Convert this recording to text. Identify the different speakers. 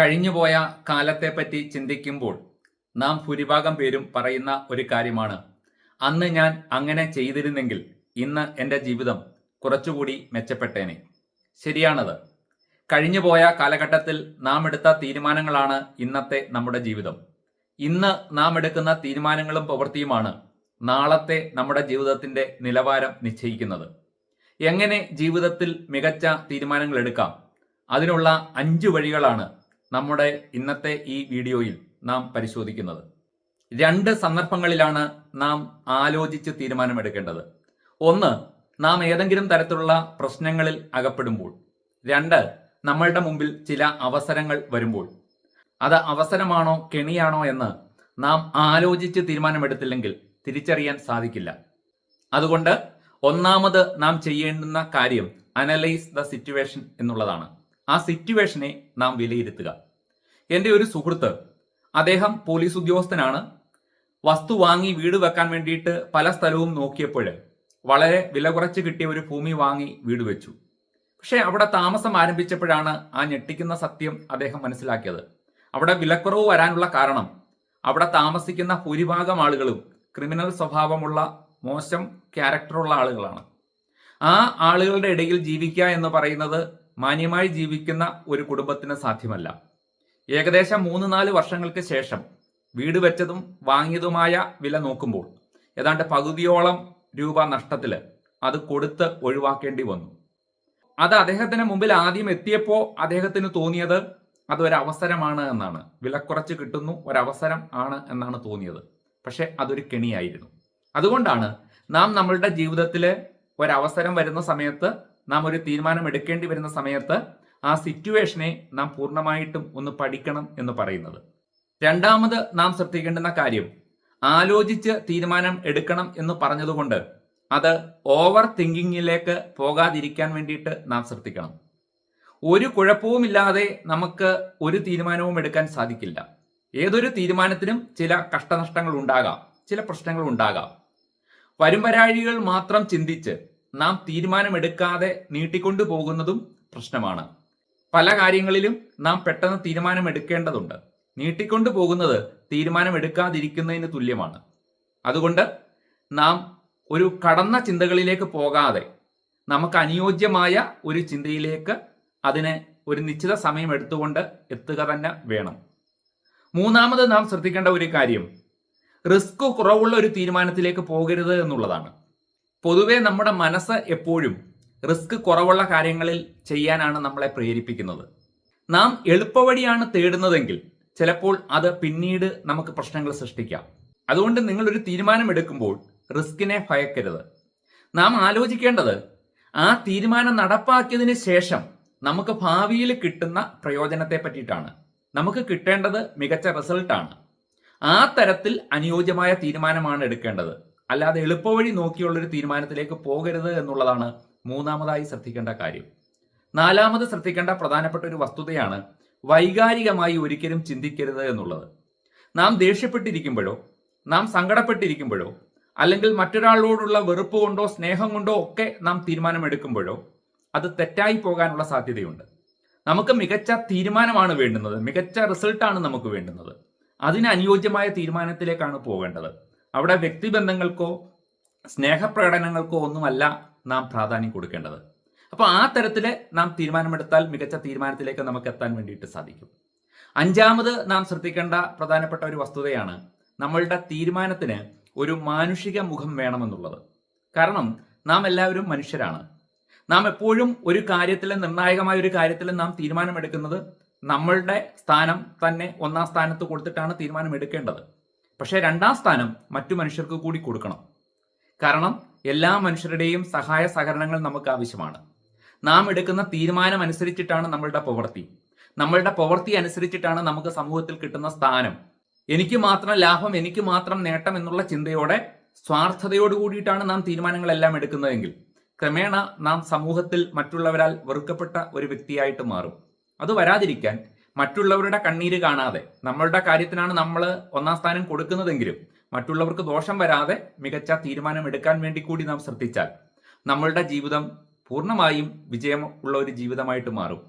Speaker 1: കഴിഞ്ഞുപോയ കാലത്തെപ്പറ്റി ചിന്തിക്കുമ്പോൾ നാം ഭൂരിഭാഗം പേരും പറയുന്ന ഒരു കാര്യമാണ്. അന്ന് ഞാൻ അങ്ങനെ ചെയ്തിരുന്നെങ്കിൽ ഇന്ന് എന്റെ ജീവിതം കുറച്ചുകൂടി മെച്ചപ്പെട്ടേനെ. ശരിയാണത്. കഴിഞ്ഞുപോയ കാലഘട്ടത്തിൽ നാം എടുത്ത തീരുമാനങ്ങളാണ് ഇന്നത്തെ നമ്മുടെ ജീവിതം. ഇന്ന് നാം എടുക്കുന്ന തീരുമാനങ്ങളും പ്രവൃത്തിയുമാണ് നാളത്തെ നമ്മുടെ ജീവിതത്തിന്റെ നിലവാരം നിശ്ചയിക്കുന്നത്. എങ്ങനെ ജീവിതത്തിൽ മികച്ച തീരുമാനങ്ങൾ എടുക്കാം? അതിനുള്ള അഞ്ച് വഴികളാണ് നമ്മുടെ ഇന്നത്തെ ഈ വീഡിയോയിൽ നാം പരിശോധിക്കുന്നത്. രണ്ട് സന്ദർഭങ്ങളിലാണ് നാം ആലോചിച്ച് തീരുമാനമെടുക്കേണ്ടത്. ഒന്ന് നാം ഏതെങ്കിലും തരത്തിലുള്ള പ്രശ്നങ്ങളിൽ അകപ്പെടുമ്പോൾ. രണ്ട് നമ്മളുടെ മുമ്പിൽ ചില അവസരങ്ങൾ വരുമ്പോൾ. അത് അവസരമാണോ കെണിയാണോ എന്ന് നാം ആലോചിച്ച് തീരുമാനമെടുത്തില്ലെങ്കിൽ തിരിച്ചറിയാൻ സാധിക്കില്ല. അതുകൊണ്ട് ഒന്നാമത് നാം ചെയ്യേണ്ടുന്ന കാര്യം അനലൈസ് ദ സിറ്റുവേഷൻ എന്നുള്ളതാണ്. ആ സിറ്റുവേഷനെ നാം വിലയിരുത്തുക. എന്റെ ഒരു സുഹൃത്ത് അദ്ദേഹം പോലീസ് ഉദ്യോഗസ്ഥനാണ്. വസ്തു വാങ്ങി വീട് വെക്കാൻ വേണ്ടിയിട്ട് പല സ്ഥലവും നോക്കിയപ്പോൾ വളരെ വില കുറച്ച് കിട്ടിയ ഒരു ഭൂമി വാങ്ങി വീട് വെച്ചു. പക്ഷേ അവിടെ താമസം ആരംഭിച്ചപ്പോഴാണ് ആ ഞെട്ടിക്കുന്ന സത്യം അദ്ദേഹം മനസ്സിലാക്കിയത്. അവിടെ വിലക്കുറവ് വരാനുള്ള കാരണം അവിടെ താമസിക്കുന്ന ഭൂരിഭാഗം ആളുകളും ക്രിമിനൽ സ്വഭാവമുള്ള മോശം ക്യാരക്ടറുള്ള ആളുകളാണ്. ആ ആളുകളുടെ ഇടയിൽ ജീവിക്കുക എന്ന് പറയുന്നത് മാന്യമായി ജീവിക്കുന്ന ഒരു കുടുംബത്തിന് സാധ്യമല്ല. ഏകദേശം മൂന്ന് നാല് വർഷങ്ങൾക്ക് ശേഷം വീട് വെച്ചതും വാങ്ങിയതുമായ വില നോക്കുമ്പോൾ ഏതാണ്ട് പകുതിയോളം രൂപ നഷ്ടത്തിൽ അത് കൊടുത്ത് ഒഴിവാക്കേണ്ടി വന്നു. അത് അദ്ദേഹത്തിന് മുമ്പിൽ ആദ്യം എത്തിയപ്പോൾ അദ്ദേഹത്തിന് തോന്നിയത് അത് ഒരു അവസരമാണ് എന്നാണ്. വില കുറച്ച് കിട്ടുന്നു ഒരവസരം ആണ് എന്നാണ് തോന്നിയത്. പക്ഷെ അതൊരു കെണിയായിരുന്നു. അതുകൊണ്ടാണ് നാം നമ്മളുടെ ജീവിതത്തിൽ ഒരവസരം വരുന്ന സമയത്ത് നാം ഒരു തീരുമാനം എടുക്കേണ്ടി വരുന്ന സമയത്ത് ആ സിറ്റുവേഷനെ നാം പൂർണമായിട്ടും ഒന്ന് പഠിക്കണം എന്ന് പറയുന്നത്. രണ്ടാമത് നാം ശ്രദ്ധിക്കേണ്ടുന്ന കാര്യം ആലോചിച്ച് തീരുമാനം എടുക്കണം എന്ന് പറഞ്ഞതുകൊണ്ട് അത് ഓവർ തിങ്കിങ്ങിലേക്ക് പോകാതിരിക്കാൻ വേണ്ടിയിട്ട് നാം ശ്രദ്ധിക്കണം. ഒരു കുഴപ്പവുമില്ലാതെ നമുക്ക് ഒരു തീരുമാനവും എടുക്കാൻ സാധിക്കില്ല. ഏതൊരു തീരുമാനത്തിനും ചില കഷ്ടനഷ്ടങ്ങൾ ഉണ്ടാകാം ചില പ്രശ്നങ്ങൾ ഉണ്ടാകാം വരുംവരാഴികൾ മാത്രം ചിന്തിച്ച് നാം തീരുമാനമെടുക്കാതെ നീട്ടിക്കൊണ്ടു പോകുന്നതും പ്രശ്നമാണ്. പല കാര്യങ്ങളിലും നാം പെട്ടെന്ന് തീരുമാനമെടുക്കേണ്ടതുണ്ട്. നീട്ടിക്കൊണ്ടു പോകുന്നത് തീരുമാനമെടുക്കാതിരിക്കുന്നതിന് തുല്യമാണ്. അതുകൊണ്ട് നാം ഒരു കടന്ന ചിന്തകളിലേക്ക് പോകാതെ നമുക്ക് അനുയോജ്യമായ ഒരു ചിന്തയിലേക്ക് അതിനെ ഒരു നിശ്ചിത സമയം എടുത്തുകൊണ്ട് എത്തുക തന്നെ വേണം. മൂന്നാമത് നാം ശ്രദ്ധിക്കേണ്ട ഒരു കാര്യം റിസ്ക് കുറവുള്ള ഒരു തീരുമാനത്തിലേക്ക് പോകരുത് എന്നുള്ളതാണ്. പൊതുവെ നമ്മുടെ മനസ്സ് എപ്പോഴും റിസ്ക് കുറവുള്ള കാര്യങ്ങളിൽ ചെയ്യാനാണ് നമ്മളെ പ്രേരിപ്പിക്കുന്നത്. നാം എളുപ്പവഴിയാണ് തേടുന്നതെങ്കിൽ ചിലപ്പോൾ അത് പിന്നീട് നമുക്ക് പ്രശ്നങ്ങൾ സൃഷ്ടിക്കാം. അതുകൊണ്ട് നിങ്ങൾ ഒരു തീരുമാനം എടുക്കുമ്പോൾ റിസ്കിനെ ഭയക്കരുത്. നാം ആലോചിക്കേണ്ടത് ആ തീരുമാനം നടപ്പാക്കിയതിന് ശേഷം നമുക്ക് ഭാവിയിൽ കിട്ടുന്ന പ്രയോജനത്തെ പറ്റിയിട്ടാണ്. നമുക്ക് കിട്ടേണ്ടത് മികച്ച റിസൾട്ടാണ്. ആ തരത്തിൽ അനുയോജ്യമായ തീരുമാനമാണ് എടുക്കേണ്ടത്. അല്ലാതെ എളുപ്പവഴി നോക്കിയുള്ളൊരു തീരുമാനത്തിലേക്ക് പോകരുത് എന്നുള്ളതാണ് മൂന്നാമതായി ശ്രദ്ധിക്കേണ്ട കാര്യം. നാലാമത് ശ്രദ്ധിക്കേണ്ട പ്രധാനപ്പെട്ട ഒരു വസ്തുതയാണ് വൈകാരികമായി ഒരിക്കലും ചിന്തിക്കരുത് എന്നുള്ളത്. നാം ദേഷ്യപ്പെട്ടിരിക്കുമ്പോഴോ നാം സങ്കടപ്പെട്ടിരിക്കുമ്പോഴോ അല്ലെങ്കിൽ മറ്റൊരാളോടുള്ള വെറുപ്പ് കൊണ്ടോ സ്നേഹം കൊണ്ടോ ഒക്കെ നാം തീരുമാനമെടുക്കുമ്പോഴോ അത് തെറ്റായി പോകാനുള്ള സാധ്യതയുണ്ട്. നമുക്ക് മികച്ച തീരുമാനമാണ് വേണ്ടുന്നത് മികച്ച റിസൾട്ടാണ് നമുക്ക് വേണ്ടുന്നത്. അതിന് അനുയോജ്യമായ തീരുമാനത്തിലേക്കാണ് പോകേണ്ടത്. അവിടെ വ്യക്തിബന്ധങ്ങൾക്കോ സ്നേഹപ്രകടനങ്ങൾക്കോ ഒന്നുമല്ല നാം പ്രാധാന്യം കൊടുക്കേണ്ടത്. അപ്പോൾ ആ തരത്തിൽ നാം തീരുമാനമെടുത്താൽ മികച്ച തീരുമാനത്തിലേക്ക് നമുക്ക് എത്താൻ വേണ്ടിയിട്ട് സാധിക്കും. അഞ്ചാമത് നാം ശ്രദ്ധിക്കേണ്ട പ്രധാനപ്പെട്ട ഒരു വസ്തുതയാണ് നമ്മളുടെ തീരുമാനത്തിന് ഒരു മാനുഷിക മുഖം വേണമെന്നുള്ളത്. കാരണം നാം എല്ലാവരും മനുഷ്യരാണ്. നാം എപ്പോഴും ഒരു കാര്യത്തിൽ നിർണായകമായ ഒരു കാര്യത്തിൽ നാം തീരുമാനമെടുക്കുന്നത് നമ്മളുടെ സ്ഥാനം തന്നെ ഒന്നാം സ്ഥാനത്ത് കൊടുത്തിട്ടാണ് തീരുമാനം എടുക്കേണ്ടത് പക്ഷേ രണ്ടാം സ്ഥാനം മറ്റു മനുഷ്യർക്ക് കൂടി കൊടുക്കണം. കാരണം എല്ലാ മനുഷ്യരുടെയും സഹായ സഹകരണങ്ങൾ നമുക്ക് ആവശ്യമാണ്. നാം എടുക്കുന്ന തീരുമാനം അനുസരിച്ചിട്ടാണ് നമ്മളുടെ പ്രവൃത്തി. നമ്മളുടെ പ്രവൃത്തി അനുസരിച്ചിട്ടാണ് നമുക്ക് സമൂഹത്തിൽ കിട്ടുന്ന സ്ഥാനം. എനിക്ക് മാത്രം ലാഭം എനിക്ക് മാത്രം നേട്ടം എന്നുള്ള ചിന്തയോടെ സ്വാർത്ഥതയോട് കൂടിയിട്ടാണ് നാം തീരുമാനങ്ങളെല്ലാം എടുക്കുന്നതെങ്കിൽ ക്രമേണ നാം സമൂഹത്തിൽ മറ്റുള്ളവരാൽ വെറുക്കപ്പെട്ട ഒരു വ്യക്തിയായിട്ട് മാറും. അത് വരാതിരിക്കാൻ മറ്റുള്ളവരുടെ കണ്ണീര് കാണാതെ നമ്മളുടെ കാര്യത്തിനാണ് നമ്മൾ ഒന്നാം സ്ഥാനം കൊടുക്കുന്നതെങ്കിലും മറ്റുള്ളവർക്ക് ദോഷം വരാതെ മികച്ച തീരുമാനം എടുക്കാൻ വേണ്ടി കൂടി നാം ശ്രദ്ധിച്ചാൽ നമ്മളുടെ ജീവിതം പൂർണമായും വിജയം ഉള്ള ഒരു ജീവിതമായിട്ട് മാറും.